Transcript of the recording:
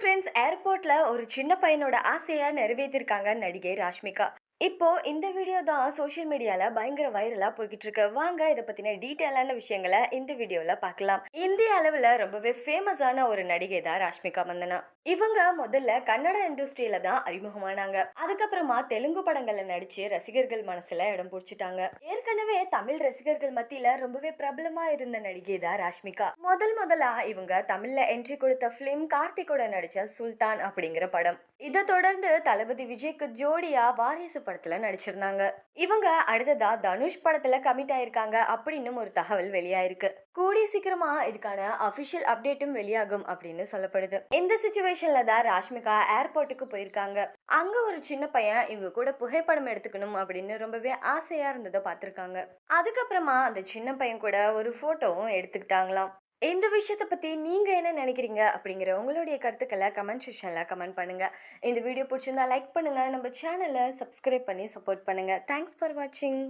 Friends ஏர்போர்ட்டில் ஒரு சின்ன பையனோட ஆசையை நிறைவேற்றிருக்காங்க நடிகை ராஷ்மிகா. இப்போது இந்த வீடியோ தான் சோஷியல் மீடியாவில் பயங்கர வைரலாக போய்கிட்டு இருக்கு வாங்க இதை பற்றின டீட்டெயிலான விஷயங்களை இந்த வீடியோவில் பார்க்கலாம் இந்திய அளவில் ரொம்பவே ஃபேமஸான ஒரு நடிகை தான் ராஷ்மிகா மந்தனா. இவங்க முதல்ல கன்னட இண்டஸ்ட்ரியில தான் அறிமுகமானாங்க. அதுக்கப்புறமா தெலுங்கு படங்கள்ல நடிச்சு ரசிகர்கள் மனசுல இடம் பிடிச்சிட்டாங்க. ஏற்கனவே தமிழ் ரசிகர்கள் மத்தியில ரொம்பவே பிரபலமா இருந்த நடிகை தான் ராஷ்மிகா. முதல் முதலா இவங்க தமிழ்ல என்ட்ரி கொடுத்த பிலிம் கார்த்திகோட நடிச்ச சுல்தான் அப்படிங்கிற படம். இதை தொடர்ந்து தளபதி விஜய்க்கு ஜோடியா வாரிசு படத்துல நடிச்சிருந்தாங்க. இவங்க அடுத்ததா தனுஷ் படத்துல கமிட் ஆயிருக்காங்க அப்படின்னு ஒரு தகவல் வெளியாயிருக்கு. கூடிய சீக்கிரமா இதுக்கான அபிஷியல் அப்டேட்டும் வெளியாகும் அப்படின்னு சொல்லப்படுது. இந்த சுச்சுவேஷன்ல தான் ராஷ்மிகா ஏர்போர்ட்டுக்கு போயிருக்காங்க. அங்க ஒரு சின்ன பையன் இவங்க கூட புகைப்படம் எடுத்துக்கணும் அப்படின்னு ரொம்பவே ஆசையா இருந்ததை பார்த்திருக்காங்க. அதுக்கப்புறமா அந்த சின்ன பையன் கூட ஒரு போட்டோவும் எடுத்துக்கிட்டாங்களாம். இந்த விஷயத்தை பற்றி நீங்கள் என்ன நினைக்கிறீங்க? அப்படிங்கிற உங்களுடைய கருத்துக்களை கமெண்ட் செக்ஷனில் கமெண்ட் பண்ணுங்கள் இந்த வீடியோ பிடிச்சிருந்தா லைக் பண்ணுங்கள் நம்ம சேனலை சப்ஸ்கிரைப் பண்ணி சப்போர்ட் பண்ணுங்கள் தேங்க்ஸ் ஃபார் வாட்சிங்